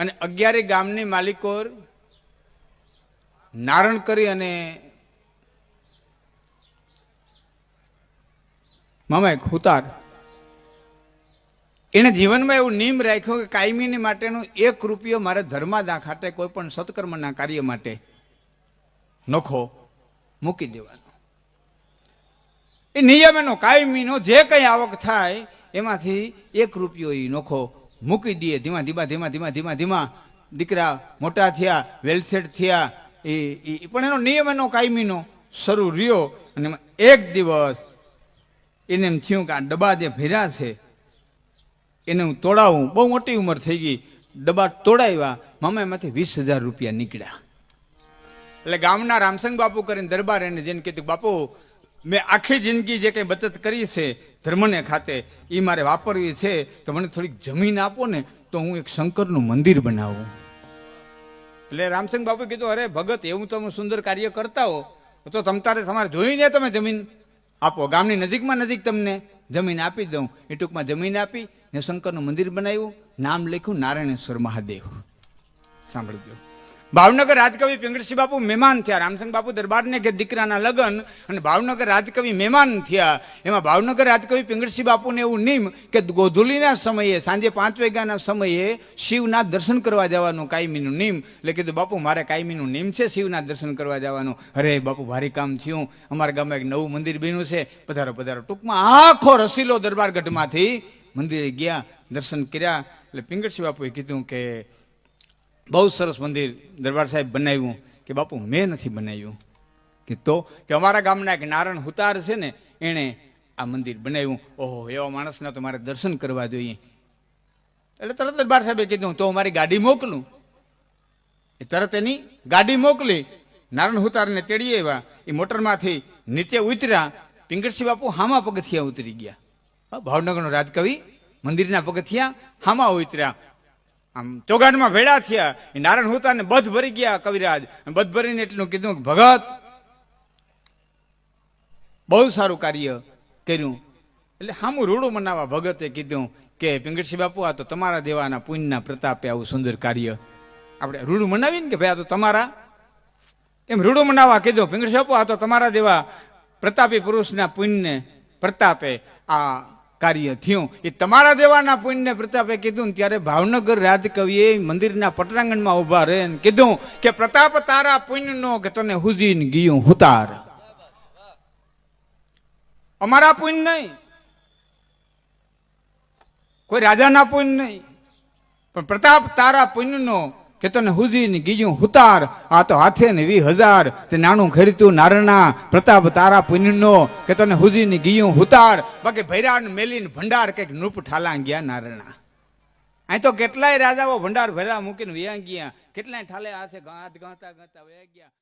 અને અગિયારે ગામની માલિકો નારણ કરી અને મામા એક હુતાર. એને જીવનમાં એવું નિયમ રાખ્યો કે કાયમીની માટેનો એક રૂપિયો મારે ધર્માદા ખાતે કોઈ પણ સત્કર્મના કાર્ય માટે નખો મૂકી દેવાનો. એ નિયમ એનો કાયમીનો જે કંઈ આવક થાય એમાંથી એક રૂપિયો એ નોખો મૂકી દઈએ. ધીમા ધીમા ધીમા ધીમા ધીમા ધીમા. દીકરા મોટા થયા વેલસેટ થયા. એ પણ એનો નિયમ એનો, કાયમીનો શરૂ રહ્યો અને એક દિવસ એને એમ થયું કે આ ડબ્બા જે ભેરા છે, એને હું તોડાવું. બહુ મોટી ઉંમર થઈ ગઈ. ડબ્બા તોડાવ્યા. મામા એમાંથી વીસ હજાર રૂપિયા નીકળ્યા. એટલે ગામના રામસંગ બાપુ કરીને દરબાર એને જેને કીધું બાપુ મેં આખી જિંદગી જે કંઈ બચત કરી છે ધર્મને ખાતે, એ મારે વાપરવી છે, તો મને થોડીક જમીન આપો ને, તો હું એક શંકરનું મંદિર બનાવું. એટલે રામસિંહ બાપુ કીધું, અરે ભગત, એવું તમે સુંદર કાર્ય કરતા હો, તો તમ તારે તમારે જોઈને તમે જમીન આપો. ગામની નજીકમાં નજીક તમને જમીન આપી દઉં. એ ટૂંકમાં જમીન આપી ને શંકરનું મંદિર બનાવ્યું. નામ લખ્યું નારાયણેશ્વર મહાદેવ. સાંભળજો ભાવનગર રાજકવિ પિંગળસિંહ બાપુ મહેમાન થયા. રામસંગ બાપુ દરબારને કે દીકરાના લગ્ન અને ભાવનગર રાજકવિ મહેમાન થયા. એમાં ભાવનગર રાજકવિ પિંગળસિંહ બાપુને એવું નિમ કે ગોધુલીના સમયે, સાંજે પાંચ વાગ્યાના સમયે શિવના દર્શન કરવા જવાનું કાયમીનું નિમ. એટલે કીધું, બાપુ, મારે કાયમીનું નિમ છે શિવના દર્શન કરવા જવાનું. અરે, બાપુ, ભારી કામ થયું. અમારા ગામમાં એક નવું મંદિર બન્યું છે. પધારો પધારો. ટૂંકમાં આખો રસીલો દરબાર ગઢમાંથી મંદિરે ગયા, દર્શન કર્યા. એટલે પિંગળસિંહ બાપુએ કીધું કે બહુ સરસ મંદિર દરબાર સાહેબ બનાવ્યું કે બાપુ, મેં નથી બનાવ્યું. કે તો, કે અમારા ગામના એક નારણ હુતાર છે ને, એણે આ મંદિર બનાવ્યું. ઓહો, એવા માણસના તો મારે દર્શન કરવા જોઈએ. એટલે તરત દરબાર સાહેબે કીધું, તો મારી ગાડી મોકલું. એ તરત એની ગાડી મોકલી, નારણ હુતારને તેડી આવ્યા. એ મોટરમાંથી નીચે ઉતર્યા. પિંગળસિંહ બાપુ હામા પગથિયા ઉતરી ગયા. ભાવનગરનો રાજકવિ મંદિરના પગથિયા હામા ઉતર્યા. આમ ચોગાનમાં ભેડા થયા. નારાયણ હુતાને બધ ભરી ગયા કવિરાજ. બધ ભરીને એટલું કીધું કે, ભગત, બહુ સારું કાર્ય કર્યું. એટલે હામું રૂડું મનાવા ભગતે કીધું કે, પિંગળસિંહ બાપુ, આ તો તમારા દેવાના પુણ્યના પ્રતાપે આવું સુંદર કાર્ય. આપણે રૂડું મનાવીને કે, ભાઈ, આ તો તમારા. એમ રૂડું મનાવા કીધું, પિંગળસિંહ બાપુ, આ તો તમારા દેવા પ્રતાપી પુરુષના પુણ્ય પ્રતાપે આ કાર્ય થયું. એ તમારા દેવાના પુણ્ય પ્રતાપે કીધું ત્યારે ભાવનગર રાજકવિએ મંદિરના પટરાંગણમાં ઊભા રહે કીધું કે, પ્રતાપ, તારા પુણ્યનો કે તને હુજીન ગયું હુતાર. અમારા પુણ્ય નહીં. કોઈ રાજાના પુણ્ય નહીં. પણ પ્રતાપ, તારા પુણ્યનો કે તને હુજીને ગીજું હુતાર, આ તો હાથે ને વી હજાર, તે નાનું ખરીતું નારણા, પ્રતાપ તારા પુનનો, કે તને હુજીને ગીયું હુતાર, બાકી ભૈરાન મેલીન ભંડાર કંઈક નૃપ ઠાલા ગયા નારણા. અહીં તો કેટલાય રાજાઓ ભંડાર ભૈરા મૂકીને વ્યા ગયા, કેટલાય ઠાલે હાથે ગાંત ગાતા ગાતા વયા ગયા.